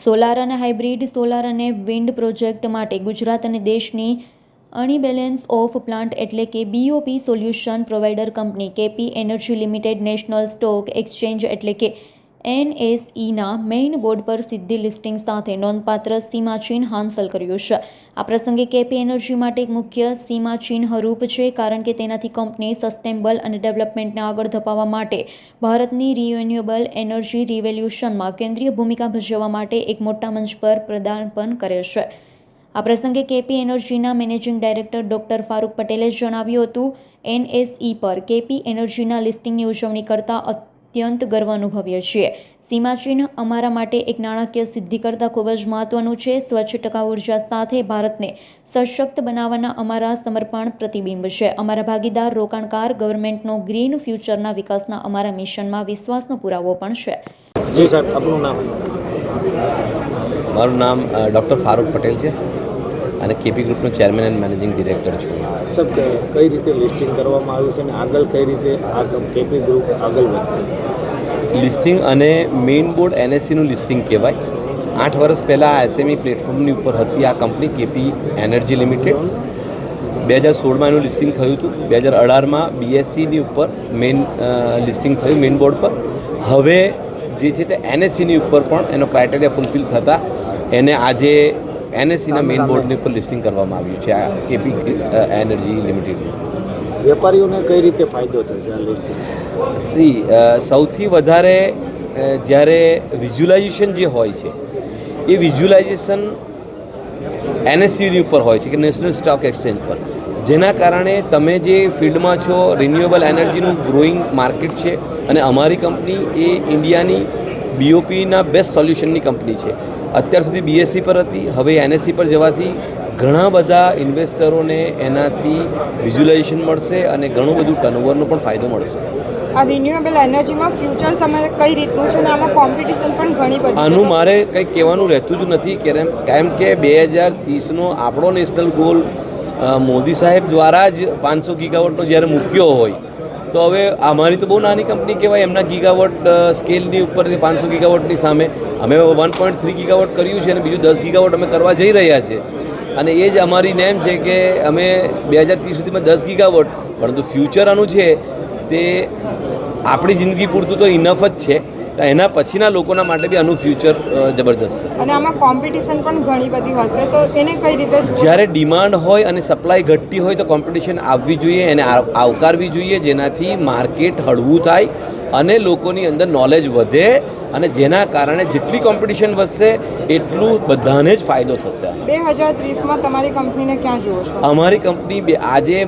Solar અને hybrid solar અને wind project માટે ગુજરાત અને દેશની અણીબેલેન્સ ઓફ પ્લાન્ટ એટલે કે BOP solution provider company KP energy limited national stock exchange એટલે કે એનએસઈના મેઇન બોર્ડ પર સિદ્ધિ લિસ્ટિંગ સાથે નોંધપાત્ર સીમાચિહ્ન હાંસલ કર્યું છે. આ પ્રસંગે કેપી એનર્જી માટે એક મુખ્ય સીમાચિહ્નરૂપ છે કારણ કે તેનાથી કંપની સસ્ટેનેબલ અને ડેવલપમેન્ટને આગળ ધપાવવા માટે ભારતની રિન્યુએબલ એનર્જી રિવોલ્યુશનમાં કેન્દ્રીય ભૂમિકા ભજવવા માટે એક મોટા મંચ પર પ્રદાર્પણ કરે છે. આ પ્રસંગે કેપી એનર્જીના મેનેજિંગ ડાયરેક્ટર ડોક્ટર ફારૂક પટેલે જણાવ્યું હતું, એનએસઈ પર કેપી એનર્જીના લિસ્ટિંગની ઉજવણી કરતા અત્યંત ગર્વ અનુભવીએ છીએ. સીમાચિહ્ન અમારા માટે એક નાણાકીય સિદ્ધિ કરતાં ખૂબ જ મહત્વનું છે. સ્વચ્છ ટકા ઊર્જા સાથે ભારતને સશક્ત બનાવવાના અમારા સમર્પણ પ્રતિબિંબ છે. અમારા ભાગીદાર રોકાણકાર ગવર્મેન્ટનો ગ્રીન ફ્યુચરના વિકાસના અમારા મિશનમાં વિશ્વાસનો પુરાવો પણ છે. જી સાહેબ આપનું નામ? મારું નામ ડૉક્ટર ફારૂક પટેલ છે. અને કેપી ગ્રુપનો ચેરમેન એન્ડ મેનેજિંગ ડિરેક્ટર છું. સર કઈ રીતે લિસ્ટિંગ કરવામાં આવ્યું છે અને આગળ કઈ રીતે આ કેપી ગ્રુપ આગળ વધશે? લિસ્ટિંગ અને મેઇન બોર્ડ એનએસસીનું લિસ્ટિંગ કહેવાય. આઠ વર્ષ પહેલાં આ એસએમઈ પ્લેટફોર્મની ઉપર હતી આ કંપની કેપી એનર્જી લિમિટેડ. બે હજાર સોળમાં એનું લિસ્ટિંગ થયું હતું. બે હજાર અઢારમાં બીએસસીની ઉપર મેઇન લિસ્ટિંગ થયું મેઇન બોર્ડ પર. હવે જે છે તે એનએસસીની ઉપર પણ એનો ક્રાઇટેરિયા ફૂલફિલ થતાં એને આજે એનએસસીના મેઇન બોર્ડની ઉપર લિસ્ટિંગ કરવામાં આવ્યું છે આ કેપી એનર્જી લિમિટેડ વેપારીઓને કઈ રીતે ફાયદો થશે આ લિસ્ટિંગ સી સૌથી વધારે જ્યારે વિઝ્યુલાઇઝેશન જે હોય છે એ વિઝ્યુલાઇઝેશન એનએસસીની ઉપર હોય છે કે નેશનલ સ્ટોક એક્સચેન્જ પર. જેના કારણે તમે જે ફિલ્ડમાં છો રિન્યુએબલ એનર્જીનું ગ્રોઈંગ માર્કેટ છે અને અમારી કંપની એ ઇન્ડિયાની બીઓપીના બેસ્ટ સોલ્યુશનની કંપની છે. અત્યાર સુધી બીએસસી પર હતી હવે એનએસસી પર જવાથી ઘણા બધા ઇન્વેસ્ટરોને એનાથી વિઝ્યુલાઇઝેશન મળશે અને ઘણું બધું ટર્નઓવરનો પણ ફાયદો મળશે. આ રિન્યુએબલ એનર્જીમાં ફ્યુચર તમારે કઈ રીતનું છે અને આમાં કોમ્પિટિશન પણ ઘણી બધી આનું મારે કંઈ કહેવાનું રહેતું જ નથી કેમ કેમ કે બે હજાર ત્રીસનો આપણો નેશનલ ગોલ મોદી સાહેબ દ્વારા જ પાંચસો ગીગાવોટનો જ્યારે મૂક્યો હોય તો હવે અમારી તો બહુ નાની કંપની કહેવાય, એમના ગીગાવોટ સ્કેલની ઉપર પાંચસો ગીગાવોટની સામે. અમે વન પોઈન્ટ થ્રી ગીગાવોટ કર્યું છે અને બીજું દસ ગીગાવોટ અમે કરવા જઈ રહ્યા છે. અને એ જ અમારી નેમ છે કે અમે બે હજાર ત્રીસ સુધીમાં દસ ગીગાવોટ પરંતુ ફ્યુચર આનું છે તે આપણી જિંદગી પૂરતું તો ઇનફ જ છે. એના પછીના લોકોના માટે બી આનું ફ્યુચર જબરદસ્ત છે. અને આમાં કોમ્પિટિશન પણ ઘણી બધી હશે તો એને કઈ રીતે જ્યારે ડિમાન્ડ હોય અને સપ્લાય ઘટતી હોય તો કોમ્પિટિશન આવવી જોઈએ એને આવકારવી જોઈએ જેનાથી માર્કેટ હળવું થાય અને લોકોની અંદર નોલેજ વધે અને જેના કારણે જેટલી કોમ્પિટિશન વધશે એટલું બધાને જ ફાયદો થશે બે હજાર ત્રીસમાં તમારી કંપનીને ક્યાં જુઓ છો? અમારી કંપની આજે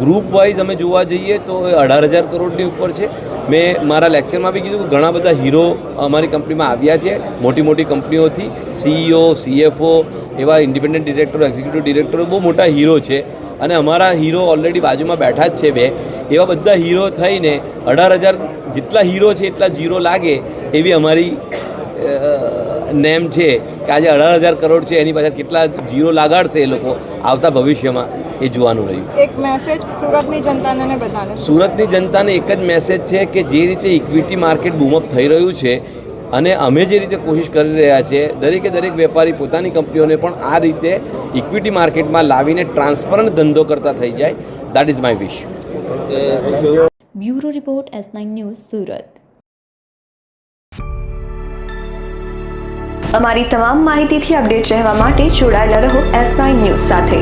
ગ્રુપ વાઇઝ અમે જોવા જઈએ તો અઢાર હજાર કરોડની ઉપર છે. મેં મારા લેક્ચરમાં બી કીધું કે ઘણા બધા હીરો અમારી કંપનીમાં આવ્યા છે. મોટી મોટી કંપનીઓથી સીઈઓ સીએફઓ એવા ઇન્ડિપેન્ડન્ટ ડિરેક્ટરો એક્ઝિક્યુટિવ ડિરેક્ટરો બહુ મોટા હીરો છે. અને અમારા હીરો ઓલરેડી બાજુમાં બેઠા જ છે બે. એવા બધા હીરો થઈને અઢાર હજાર જેટલા હીરો છે, એટલા જીરો લાગે એવી અમારી નેમ છે કે આજે અઢાર હજાર કરોડ છે, એની પાછળ કેટલા જીરો લગાડશે એ લોકો આવતા ભવિષ્યમાં. એ જોવાનું રહ્યું. એક મેસેજ સુરતની જનતાને અને બધાને. સુરતની જનતાને એક જ મેસેજ છે કે જે રીતે ઇક્વિટી માર્કેટ બૂમઅપ થઈ રહ્યું છે અને અમે જે રીતે કોશિશ કરી રહ્યા છે દરેકે દરેક વેપારી પોતાની કંપનીઓને પણ આ રીતે ઇક્વિટી માર્કેટમાં લાવીને ટ્રાન્સપરન્ટ ધંધો કરતા થઈ જાય. That is my wish bureau report S nine news Surat. અમારી તમામ માહિતીથી અપડેટ રહેવા માટે જોડાયેલા રહો એસ નાઇન ન્યૂઝ સાથે.